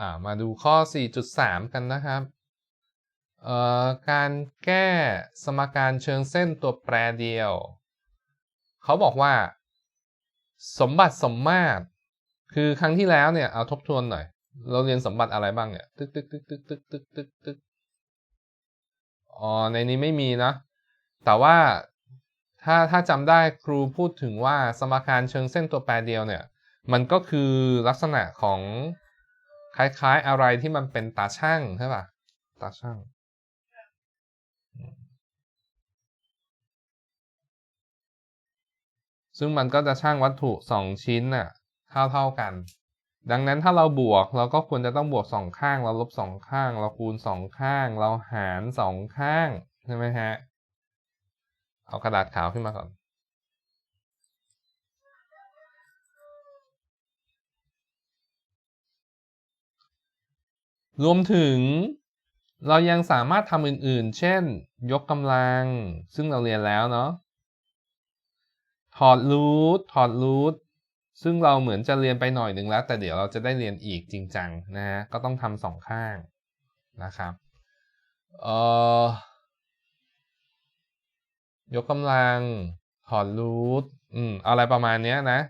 อ่ามาดูข้อ 4.3 กันนะครับเอ่อการแก้สมการเชิงเส้นตัวแปรเดียว เขาบอกว่า สมบัติสมมาตร คือครั้งที่แล้วเนี่ยเอาทบทวนหน่อย เราเรียนสมบัติอะไรบ้างเนี่ยตึกตึกตึกตึกตึกตึกตึกตึกอ๋อในนี้ไม่มีนะ แต่ว่าถ้าถ้าจำได้ครูพูดถึงว่าสมการเชิงเส้นตัวแปรเดียวเนี่ย มันก็คือลักษณะของ คล้ายๆ อะไรที่มันเป็นตาช่างใช่ป่ะ ตาช่าง ซึ่งมันก็จะช่างวัตถุสองชิ้นน่ะเท่าเท่ากัน ดังนั้นถ้าเราบวกเราก็ควรจะต้องบวกสองข้าง เราลบสองข้าง เราคูณสองข้าง เราหารสองข้างใช่ไหมฮะ เอากระดาษขาวขึ้นมาก่อน รวมถึงเรายังสามารถทำอื่นๆ เช่น ยกกำลัง ซึ่งเราเรียนแล้วเนาะ ถอดรูทถอดรูทซึ่งเราเหมือนจะเรียนไปหน่อยหนึ่งแล้ว แต่เดี๋ยวเราจะได้เรียนอีกจริงจังนะฮะ ก็ต้องทำสองข้างนะครับ เอ่อ ยกกำลัง ถอดรูทอืม อะไรประมาณเนี้ยนะ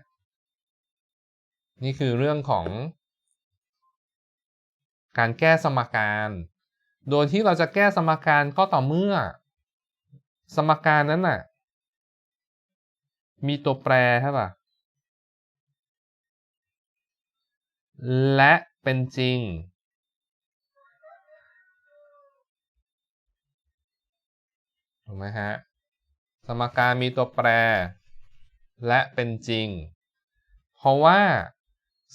นี่คือเรื่องของ การแก้สมการ โดยที่เราจะแก้สมการก็ต่อเมื่อ สมการนั้นน่ะ มีตัวแปรใช่ป่ะ และเป็นจริง ถูกไหมฮะ สมการมีตัวแปร และเป็นจริง เพราะว่า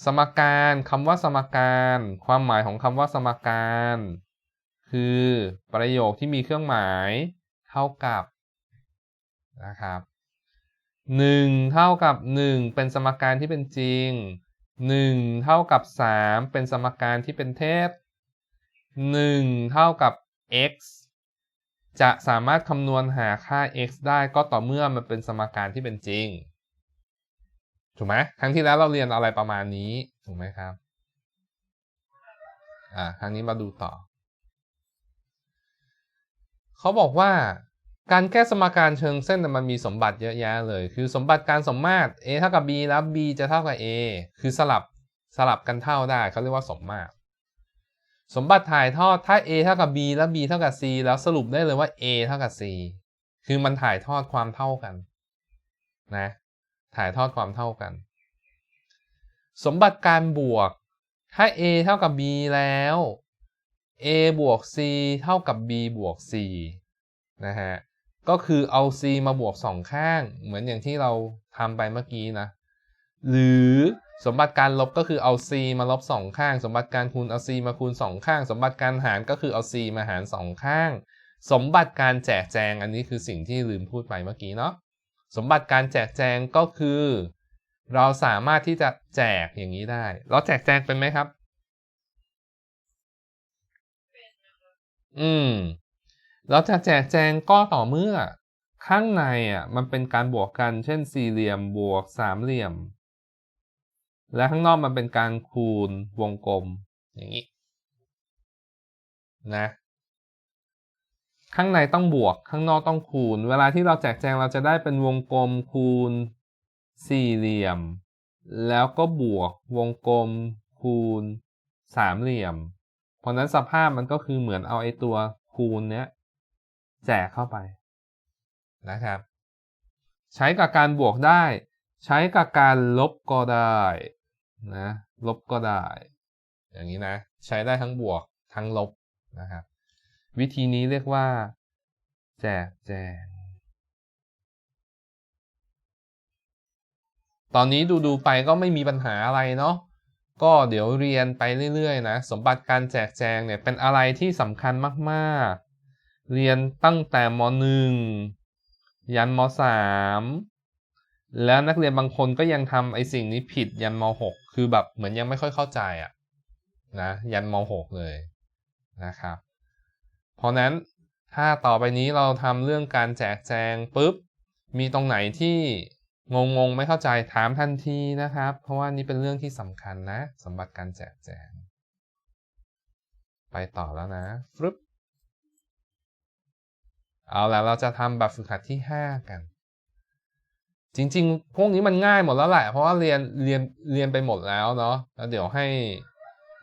สมการคำว่าสมการ ความหมายของคำว่าสมการ คือประโยคที่มีเครื่องหมายเท่ากับนะครับ1เท่ากับ 1 เป็นสมการที่เป็นจริง 1 เท่ากับ 3 เป็นสมการที่เป็นเท็จ1เท่ากับ x จะสามารถคำนวณหาค่า x ได้ก็ต่อเมื่อมันเป็นสมการที่เป็นจริง ถูกไหมครั้งที่แล้วเราเรียนอะไรประมาณนี้ ถูกไหมครับ อ่า ครั้งนี้มาดูต่อ เขาบอกว่าการแก้สมการเชิงเส้นมันมีสมบัติเยอะแยะเลย คือสมบัติการสมมาตร a เท่ากับ b แล้ว b จะเท่ากับ a คือสลับสลับกันเท่าได้เขาเรียกว่าสมมาตร สมบัติถ่ายทอดถ้า a เท่ากับ b แล้ว b เท่ากับ c แล้วสรุปได้เลยว่า a เท่ากับ c คือมันถ่ายทอดความเท่ากัน นะ ถ่ายทอดความเท่ากัน สมบัติการบวก ถ้า a เท่ากับ b แล้ว a บวก c เท่ากับ b บวก c นะฮะ ก็คือเอา c มาบวกสองข้าง เหมือนอย่างที่เราทำไปเมื่อกี้นะ หรือสมบัติการลบก็คือเอา c มาลบสองข้าง สมบัติการคูณเอา c มาคูณสองข้าง สมบัติการหารก็คือเอา c มาหารสองข้าง สมบัติการแจกแจงอันนี้คือสิ่งที่ลืมพูดไปเมื่อกี้เนาะ สมบัติการแจกแจงก็คือ เราสามารถที่จะแจกอย่างนี้ได้ เราแจกแจงเป็นไหมครับ อืม เราจะแจกแจงก็ต่อเมื่อ ข้างในอะ มันเป็นการบวกกัน เช่นสี่เหลี่ยมบวกสามเหลี่ยม และข้างนอกมันเป็นการคูณวงกลม อย่างนี้ นะ ข้างในต้องบวก ข้างนอกต้องคูณ เวลาที่เราแจกแจงเราจะได้เป็นวงกลมคูณ สี่เหลี่ยม แล้วก็บวกวงกลมคูณสามเหลี่ยม เพราะนั้นสภาพมันก็คือเหมือนเอาไอ้ตัวคูณเนี้ยแจกเข้าไปนะครับ ใช้กับการบวกได้ ใช้กับการลบก็ได้นะลบก็ได้ อย่างนี้นะ ใช้ได้ทั้งบวกทั้งลบนะครับ วิธีนี้เรียกว่า แจกแจง ตอนนี้ดูดูไปก็ไม่มีปัญหาอะไรเนาะก็เดี๋ยวเรียนไปเรื่อยๆนะ สมบัติการแจกแจงเนี่ยเป็นอะไรที่สำคัญมากๆ เรียนตั้งแต่ม .1 ยันม .3 แล้วนักเรียนบางคนก็ยังทำไอ้สิ่งนี้ผิดยันม .6 คือแบบเหมือนยังไม่ค่อยเข้าใจอะนะยันม .6 เลยนะครับ เพราะนั้นถ้าต่อไปนี้เราทำเรื่องการแจกแจงปุ๊บ มีตรงไหนที่งงงไม่เข้าใจถามทันทีนะครับ เพราะว่านี่เป็นเรื่องที่สำคัญนะ สมบัติการแจกแจง ไปต่อแล้วนะฟึบเอาแล้วเราจะทำแบบฝึกหัดที่ 5 กัน จริง ๆ พวกนี้มันง่ายหมดแล้วแหละ เพราะว่าเรียนเรียนเรียนไปหมดแล้วเนาะแล้วเดี๋ยวให้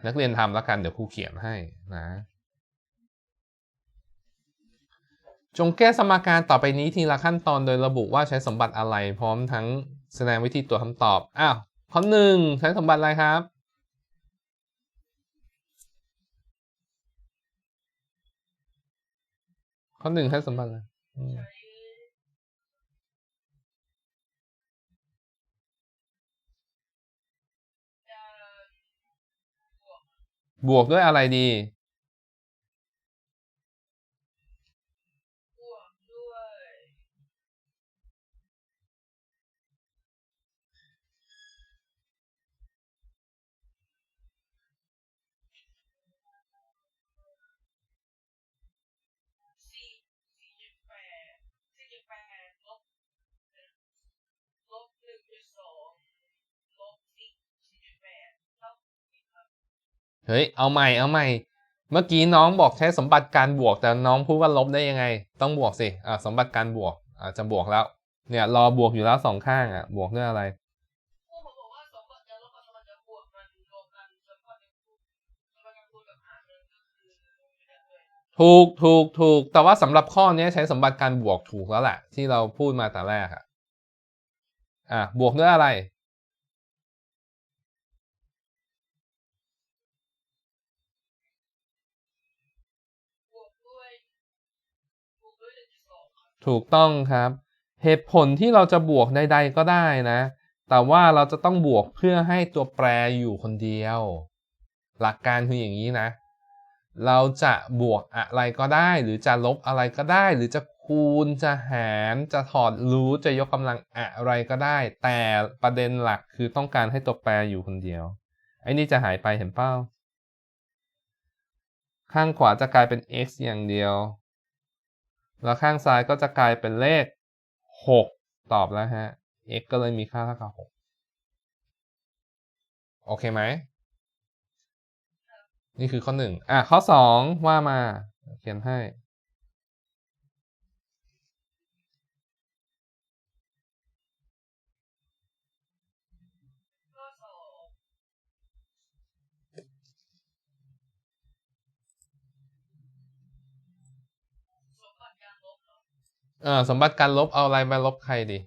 นักเรียนทำแล้วกันเดี๋ยวครูเขียนให้นะ จงแก้สมการต่อไปนี้ทีละขั้นตอนโดยระบุว่าใช้สมบัติอะไร พร้อมทั้งแสดงวิธีตัวคำตอบ อ้าวข้อหนึ่งใช้สมบัติอะไรครับ ข้อหนึ่งใช้สมบัติอะไรอืมบวกด้วยอะไรดี เฮ้ย เอาใหม่ เอาใหม่ เมื่อกี้น้องบอกใช้สมบัติการบวก แต่น้องพูดว่าลบได้ยังไง ต้องบวกสิ อ่า สมบัติการบวก อ่า จะบวกแล้ว เนี่ย รอบวกอยู่แล้วสองข้างอะ บวกด้วยอะไร ถูก ถูก ถูก แต่ว่าสำหรับข้อนี้ใช้สมบัติการบวกถูกแล้วแหละที่เราพูดมาแต่แรกอะ อะบวกด้วยอะไร ถูกต้องครับ เหตุผลที่เราจะบวกใดๆก็ได้นะ แต่ว่าเราจะต้องบวกเพื่อให้ตัวแปรอยู่คนเดียว หลักการคืออย่างนี้นะ เราจะบวกอะไรก็ได้ หรือจะลบอะไรก็ได้ หรือจะคูณจะหารจะถอดรูทจะยกกำลังอะไรก็ได้ แต่ประเด็นหลักคือต้องการให้ตัวแปรอยู่คนเดียวไอ้นี่จะหายไปเห็นเป้าข้างขวาจะกลายเป็น x อย่างเดียว แล้วข้างซ้ายก็จะกลายเป็นเลข 6 ตอบแล้วฮะ x ก็เลยมีค่าเท่ากับ 6 โอเคไหม นี่คือข้อหนึ่งอะ ข้อสองว่ามา เขียนให้ ออสมบัติการลบเอาอะไรมาลบใครดี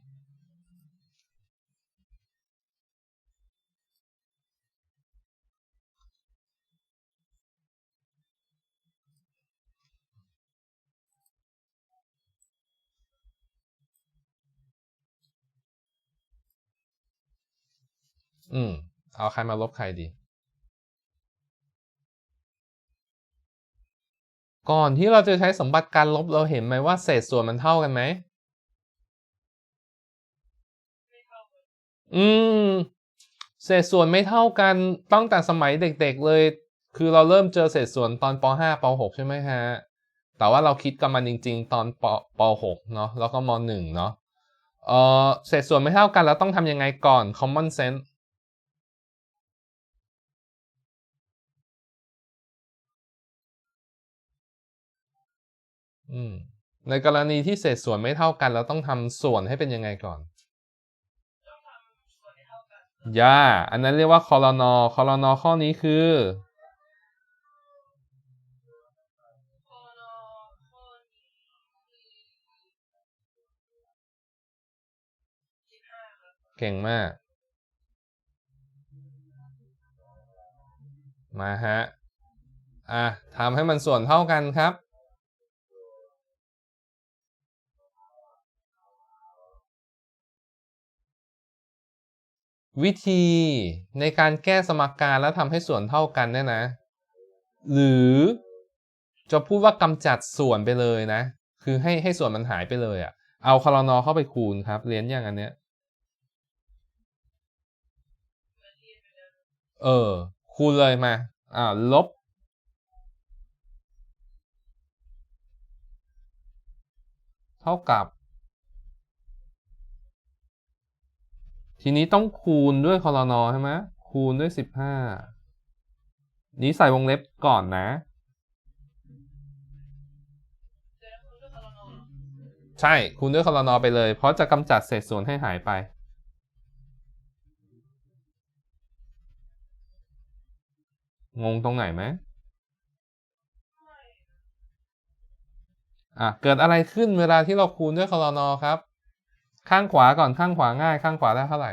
อืม เอาใครมาลบใครดี ก่อนที่เราจะใช้สมบัติการลบเราเห็นไหมว่าเศษส่วนมันเท่ากันไหมอืม เศษส่วนไม่เท่ากันตั้งแต่สมัยเด็กๆเลย คือเราเริ่มเจอเศษส่วนตอนป .5 ป .6 ใช่ไหมฮะ แต่ว่าเราคิดกับมันจริง ๆ ตอนปป .6 เนาะแล้วก็ม .1 เนาะเออเศษส่วนไม่เท่ากันแล้วต้องทำยังไงก่อน common sense ในกรณีที่เศษส่วนไม่เท่ากัน เราต้องทำส่วนให้เป็นยังไงก่อนต้องทำส่วนให้เท่ากันย่าอันนั้นเรียกว่าคอรนอคอรนอข้อนี้คือข้อนอข้อนี้คือสิบห้าครับเก่งมาก มาฮะ อะทำให้มันส่วนเท่ากันครับ วิธีในการแก้สมการแล้วทำให้ส่วนเท่ากันเนี่ยนะ หรือจะพูดว่ากำจัดส่วนไปเลยนะ คือให้ให้ส่วนมันหายไปเลยอะ่ะ เอาคอรนอเข้าไปคูณครับ เรียนอย่างอันเนี้ยเหมือนเรียเออ คูณเลยมา อ่า ลบ เท่ากับ ทีนี้ต้องคูณด้วยคอรนอใช่ไหมคูณด้วยสิบห้านี้ใส่วงเล็บก่อนนะ ใช่คูณด้วยคอรนอไปเลย เพราะจะกำจัดเศษส่วนให้หายไป งงตรงไหนไหมอะเกิดอะไรขึ้นเวลาที่เราคูณด้วยคอรนอครับ ข้างขวาก่อนข้างขวาง่าย ข้างขวาได้เท่าไหร่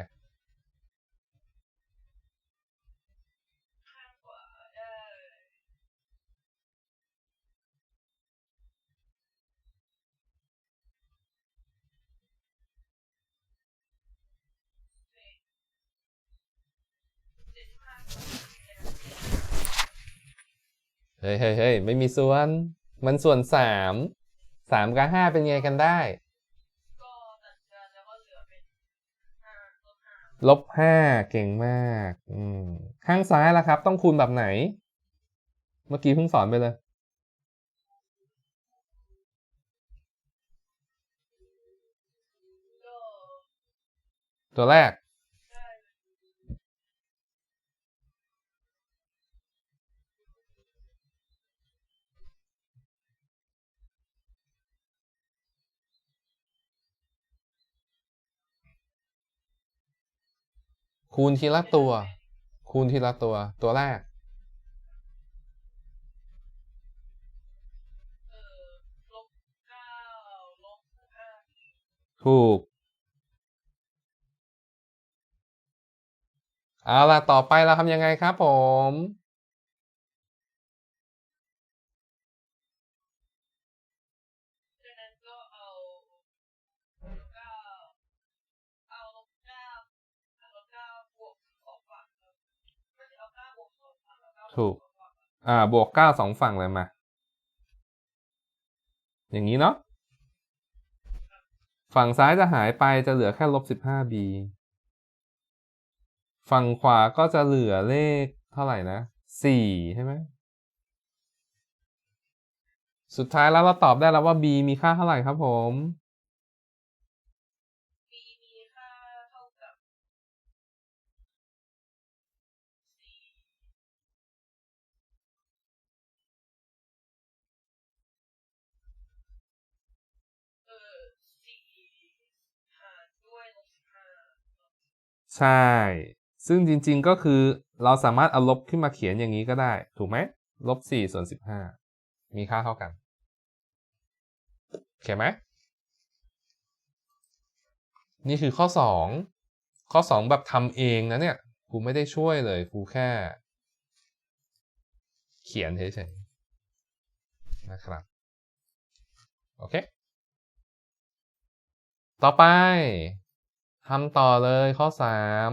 เจ็ดเจ็ดสิบห้าเฮ้ยเฮ้ยเฮ้ยไม่มีส่วน มันส่วนสาม สามกับห้าเป็นไงกันได้ ก็ตัดกันแล้วก็เหลือเป็นห้าลบห้า ลบห้าเก่งมากอืมข้างซ้ายล่ะครับ ต้องคูณแบบไหน เมื่อกี้เพิ่งสอนไปเลย ตัวแรก คูณทีละตัว คูณทีละตัว ตัวแรกเออลบเก้าลบห้าถูก เอาล่ะ ต่อไปเราทำยังไงครับผม ถูก อ่า บวกเก้าสองฝั่งเลยมา อย่างนี้เนาะ ฝั่งซ้ายจะหายไปจะเหลือแค่ลบสิบห้า b ฝั่งขวาก็จะเหลือเลขเท่าไหร่นะสี่ใช่ไหม สุดท้ายแล้วเราตอบได้แล้วว่า b มีค่าเท่าไหร่ครับผม ใช่ ซึ่งจริงๆก็คือเราสามารถเอาลบขึ้นมาเขียนอย่างนี้ก็ได้ ถูกไหมลบสี่ส่วนสิบห้ามีค่าเท่ากันโอเคไหมนี่คือข้อสองข้อสองแบบทำเองนะเนี่ยครูไม่ได้ช่วยเลยครูแค่ เขียนเฉยๆนะครับ โอเค ต่อไป ทำต่อเลยข้อสาม